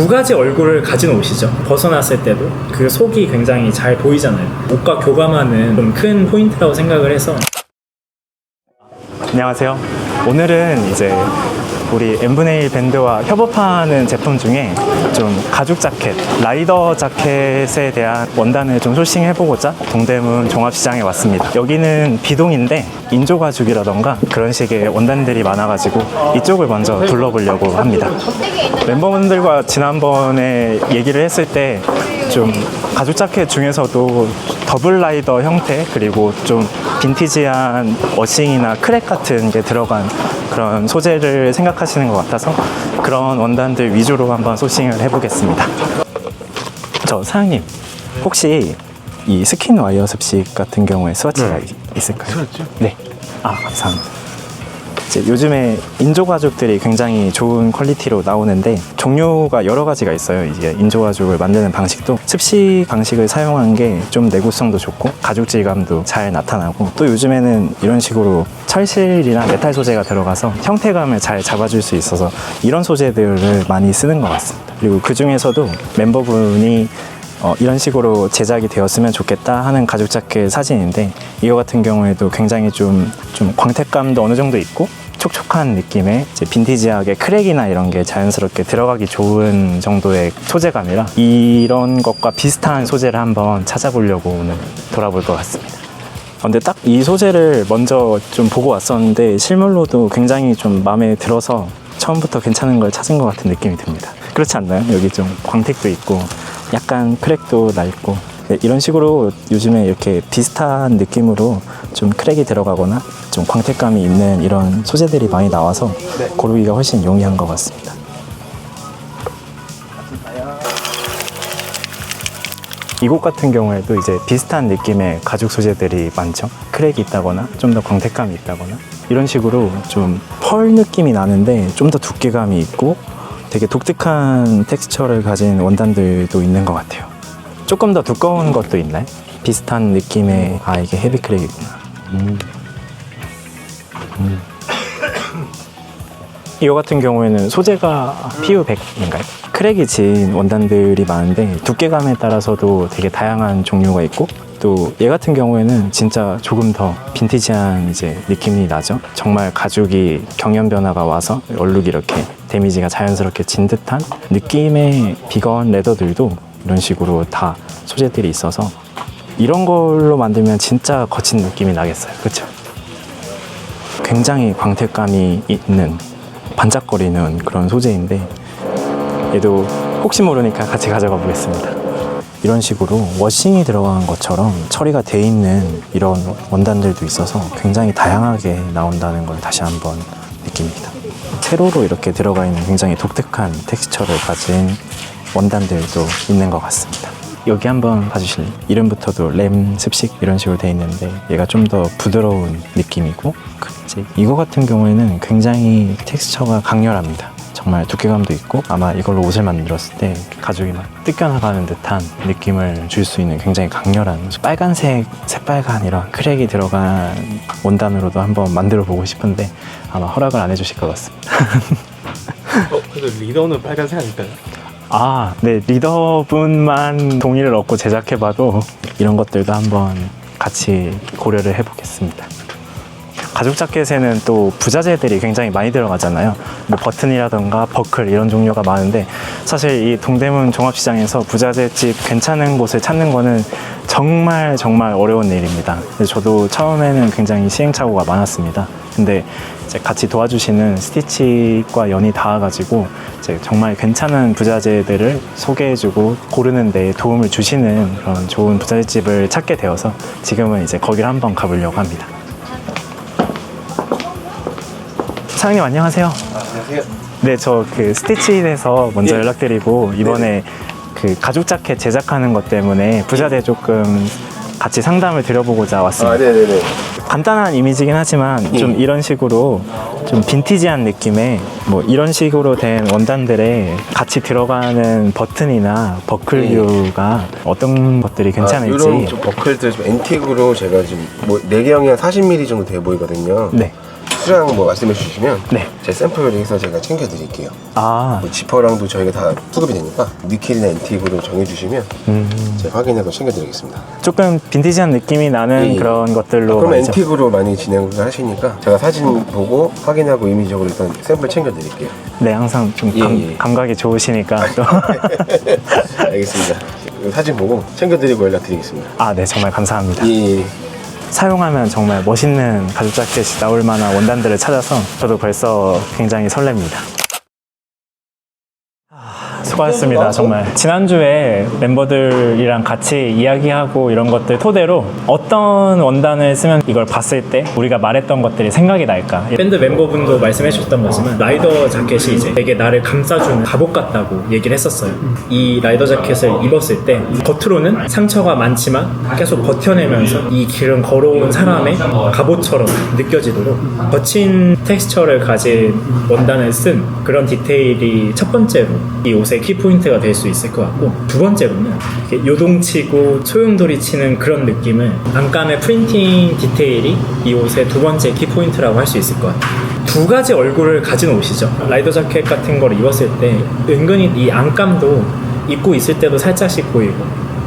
두 가지 얼굴을 가진 옷이죠. 벗어났을 때도 그 속이 굉장히 잘 보이잖아요. 옷과 교감하는 좀 큰 포인트라고 생각을 해서 안녕하세요. 오늘은 이제 우리 엠브네일 밴드와 협업하는 제품 중에 좀 가죽 자켓, 라이더 자켓에 대한 원단을 좀 소싱해보고자 동대문 종합시장에 왔습니다. 여기는 비동인데 인조 가죽이라던가 그런 식의 원단들이 많아가지고 이쪽을 먼저 둘러보려고 합니다. 멤버분들과 지난번에 얘기를 했을 때 좀 가죽 자켓 중에서도 더블 라이더 형태 그리고 좀 빈티지한 워싱이나 크랙 같은 게 들어간 그런 소재를 생각하시는 것 같아서 그런 원단들 위주로 한번 소싱을 해보겠습니다. 저 사장님 혹시 이 스킨 와이어 습식 같은 경우에 스와치가 있- 있을까요? 네. 아 감사합니다. 요즘에 인조 가죽들이 굉장히 좋은 퀄리티로 나오는데 종류가 여러 가지가 있어요. 이제 인조 가죽을 만드는 방식도 습식 방식을 사용한 게 좀 내구성도 좋고 가죽 질감도 잘 나타나고 또 요즘에는 이런 식으로 철실이나 메탈 소재가 들어가서 형태감을 잘 잡아줄 수 있어서 이런 소재들을 많이 쓰는 것 같습니다. 그리고 그 중에서도 멤버분이 어, 이런 식으로 제작이 되었으면 좋겠다 하는 가죽 자켓 사진인데 이거 같은 경우에도 굉장히 좀, 좀 광택감도 어느 정도 있고 촉촉한 느낌의 이제 빈티지하게 크랙이나 이런 게 자연스럽게 들어가기 좋은 정도의 소재감이라 이런 것과 비슷한 소재를 한번 찾아보려고 오늘 돌아볼 것 같습니다. 어, 근데 딱 이 소재를 먼저 좀 보고 왔었는데 실물로도 굉장히 좀 마음에 들어서 처음부터 괜찮은 걸 찾은 것 같은 느낌이 듭니다. 그렇지 않나요? 여기 좀 광택도 있고 약간 크랙도 나 있고 네, 이런 식으로 요즘에 이렇게 비슷한 느낌으로 좀 크랙이 들어가거나 좀 광택감이 있는 이런 소재들이 많이 나와서 고르기가 훨씬 용이한 것 같습니다. 이곳 같은 경우에도 이제 비슷한 느낌의 가죽 소재들이 많죠. 크랙이 있다거나 좀 더 광택감이 있다거나 이런 식으로 좀 펄 느낌이 나는데 좀 더 두께감이 있고 되게 독특한 텍스처를 가진 원단들도 있는 것 같아요. 조금 더 두꺼운 것도 있나요? 비슷한 느낌의 아 이게 헤비 크랙이구나. 음. 음. 이거 같은 경우에는 소재가 PU100인가요? 크랙이 진 원단들이 많은데 두께감에 따라서도 되게 다양한 종류가 있고 또 얘 같은 경우에는 진짜 조금 더 빈티지한 이제 느낌이 나죠. 정말 가죽이 경연 변화가 와서 얼룩이 이렇게 데미지가 자연스럽게 진 듯한 느낌의 비건 레더들도 이런 식으로 다 소재들이 있어서 이런 걸로 만들면 진짜 거친 느낌이 나겠어요. 그렇죠? 굉장히 광택감이 있는 반짝거리는 그런 소재인데 얘도 혹시 모르니까 같이 가져가 보겠습니다. 이런 식으로 워싱이 들어간 것처럼 처리가 돼 있는 이런 원단들도 있어서 굉장히 다양하게 나온다는 걸 다시 한번 느낍니다. 세로로 이렇게 들어가 있는 굉장히 독특한 텍스처를 가진 원단들도 있는 것 같습니다. 여기 한번 봐주실래요? 이름부터도 램 습식 이런 식으로 돼 있는데 얘가 좀 더 부드러운 느낌이고 그 이제 이거 같은 경우에는 굉장히 텍스처가 강렬합니다. 정말 두께감도 있고 아마 이걸로 옷을 만들었을 때 가죽이 막 뜯겨나가는 듯한 느낌을 줄 수 있는 굉장히 강렬한 빨간색, 새빨간 이런 크랙이 들어간 원단으로도 한번 만들어 보고 싶은데 아마 허락을 안 해주실 것 같습니다. 어, 그래도 리더는 빨간색 아닐까요? 아, 네, 리더분만 동의를 얻고 제작해봐도 이런 것들도 한번 같이 고려를 해보겠습니다. 가죽 자켓에는 또 부자재들이 굉장히 많이 들어가잖아요. 뭐 버튼이라던가 버클 이런 종류가 많은데 사실 이 동대문 종합시장에서 부자재집 괜찮은 곳을 찾는 거는 정말 정말 어려운 일입니다. 저도 처음에는 굉장히 시행착오가 많았습니다. 근데 같이 도와주시는 스티치과 연이 닿아가지고 정말 괜찮은 부자재들을 소개해주고 고르는 데 도움을 주시는 그런 좋은 부자재집을 찾게 되어서 지금은 이제 거기를 한번 가보려고 합니다. 사장님 안녕하세요. 안녕하세요. 네, 저 그 스티치에서 먼저 예. 연락드리고 이번에 그 가죽 자켓 제작하는 것 때문에 부자재 조금 같이 상담을 드려보고자 왔습니다. 아, 네네네. 간단한 이미지긴 하지만 예. 좀 이런 식으로 좀 빈티지한 느낌의 뭐 이런 식으로 된 원단들에 같이 들어가는 버튼이나 버클류가 어떤 것들이 괜찮을지 이런 아, 좀 버클들 좀 앤틱으로 제가 지금 뭐 내경이 한 40mm 정도 돼 보이거든요. 네. 수량 뭐 말씀해 주시면 네. 제 샘플 해서 제가 챙겨 드릴게요. 아, 뭐 지퍼랑도 저희가 다 수급이 되니까 니켈이나 앤틱으로 정해 주시면 음, 제가 확인해서 챙겨 드리겠습니다. 조금 빈티지한 느낌이 나는 예, 예. 그런 것들로 그럼 말이죠. 앤틱으로 많이 진행을 하시니까 제가 사진 보고 확인하고 임의적으로 일단 샘플 챙겨 드릴게요. 네, 항상 좀 예, 감, 예. 감각이 좋으시니까 또. 알겠습니다. 사진 보고 챙겨 드리고 연락 드리겠습니다. 아, 네, 정말 감사합니다. 예. 사용하면 정말 멋있는 가죽 자켓이 나올 만한 원단들을 찾아서 저도 벌써 굉장히 설렙니다. 아, 수고하셨습니다. 정말. 지난주에 멤버들이랑 같이 이야기하고 이런 것들 토대로 어떤 원단을 쓰면 이걸 봤을 때 우리가 말했던 것들이 생각이 날까? 밴드 멤버분도 말씀해 주셨던 거지만 라이더 자켓이 이제 되게 나를 감싸주는 갑옷 같다고 얘기를 했었어요. 이 라이더 자켓을 입었을 때 겉으로는 상처가 많지만 계속 버텨내면서 이 길은 걸어온 사람의 갑옷처럼 느껴지도록 거친 텍스처를 가진 원단을 쓴 그런 디테일이 첫 번째로 이 옷의 키포인트가 될 수 있을 것 같고 두 번째로는 요동치고 소용돌이 치는 그런 느낌을 안감의 프린팅 디테일이 이 옷의 두 번째 키포인트라고 할 수 있을 것 같아요 두 가지 얼굴을 가진 옷이죠 라이더 자켓 같은 걸 입었을 때 은근히 이 안감도 입고 있을 때도 살짝씩 보이고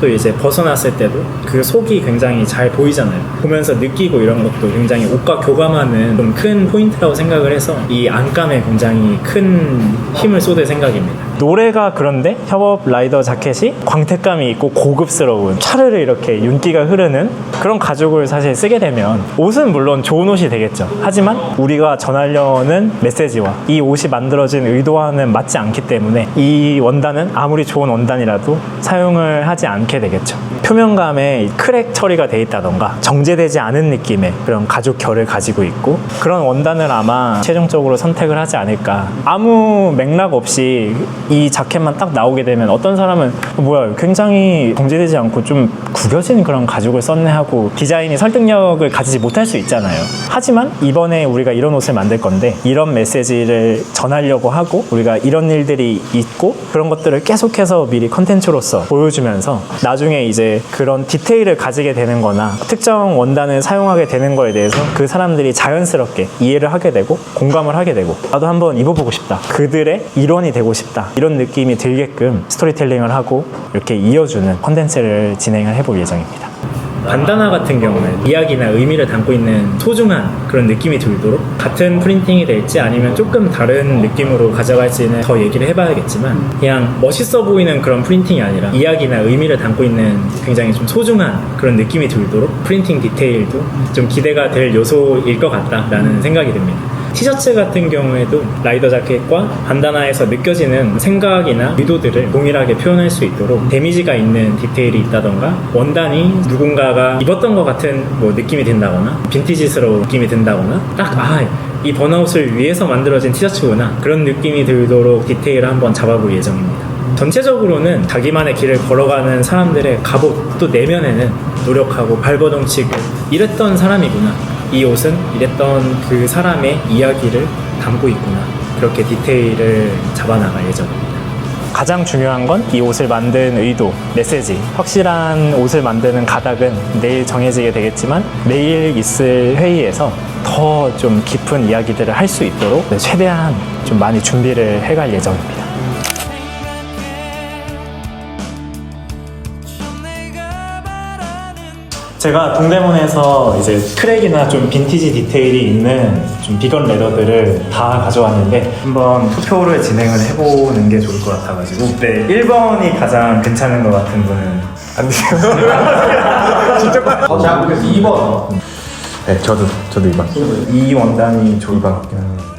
또 이제 벗어났을 때도 그 속이 굉장히 잘 보이잖아요. 보면서 느끼고 이런 것도 굉장히 옷과 교감하는 좀 큰 포인트라고 생각을 해서 이 안감에 굉장히 큰 힘을 쏟을 생각입니다. 노래가 그런데 협업 라이더 자켓이 광택감이 있고 고급스러운 차르르 이렇게 윤기가 흐르는 그런 가죽을 사실 쓰게 되면 옷은 물론 좋은 옷이 되겠죠. 하지만 우리가 전하려는 메시지와 이 옷이 만들어진 의도와는 맞지 않기 때문에 이 원단은 아무리 좋은 원단이라도 사용을 하지 않게 되겠죠. 표면감에 크랙 처리가 돼 있다던가 정제되지 않은 느낌의 그런 가죽 결을 가지고 있고 그런 원단을 아마 최종적으로 선택을 하지 않을까. 아무 맥락 없이 이 자켓만 딱 나오게 되면 어떤 사람은 뭐야 굉장히 정제되지 않고 좀 구겨진 그런 가죽을 썼네 하고 디자인이 설득력을 가지지 못할 수 있잖아요. 하지만 이번에 우리가 이런 옷을 만들 건데 이런 메시지를 전하려고 하고 우리가 이런 일들이 있고 그런 것들을 계속해서 미리 컨텐츠로서 보여주면서 나중에 이제 그런 디테일을 가지게 되는 거나 특정 원단을 사용하게 되는 거에 대해서 그 사람들이 자연스럽게 이해를 하게 되고 공감을 하게 되고 나도 한번 입어보고 싶다. 그들의 일원이 되고 싶다. 이런 느낌이 들게끔 스토리텔링을 하고 이렇게 이어주는 컨텐츠를 진행을 해볼 예정입니다. 반다나 같은 경우는 이야기나 의미를 담고 있는 소중한 그런 느낌이 들도록 같은 프린팅이 될지 아니면 조금 다른 느낌으로 가져갈지는 더 얘기를 해봐야겠지만 그냥 멋있어 보이는 그런 프린팅이 아니라 이야기나 의미를 담고 있는 굉장히 좀 소중한 그런 느낌이 들도록 프린팅 디테일도 좀 기대가 될 요소일 것 같다라는 생각이 듭니다. 티셔츠 같은 경우에도 라이더 자켓과 반다나에서 느껴지는 생각이나 의도들을 동일하게 표현할 수 있도록 데미지가 있는 디테일이 있다던가 원단이 누군가가 입었던 것 같은 뭐 느낌이 든다거나 빈티지스러운 느낌이 든다거나 딱아 이 번아웃을 위해서 만들어진 티셔츠구나 그런 느낌이 들도록 디테일을 한번 잡아볼 예정입니다. 전체적으로는 자기만의 길을 걸어가는 사람들의 갑옷 또 내면에는 노력하고 발버둥치고 이랬던 사람이구나 이 옷은 이랬던 그 사람의 이야기를 담고 있구나 그렇게 디테일을 잡아나갈 예정입니다. 가장 중요한 건 이 옷을 만든 의도, 메시지. 확실한 옷을 만드는 가닥은 내일 정해지게 되겠지만 내일 있을 회의에서 더 좀 깊은 이야기들을 할 수 있도록 최대한 좀 많이 준비를 해갈 예정입니다. 제가 동대문에서 이제 크랙이나 좀 빈티지 디테일이 있는 좀 비건 레더들을 다 가져왔는데 한번 투표를 진행을 해보는 게 좋을 것 같아가지고 네 1번이 가장 괜찮은 것 같은 분은 안 되세요? 자, 그래서 2번. 네, 저도 저도 이만. 이 원단이 좋을 것 같긴 합니다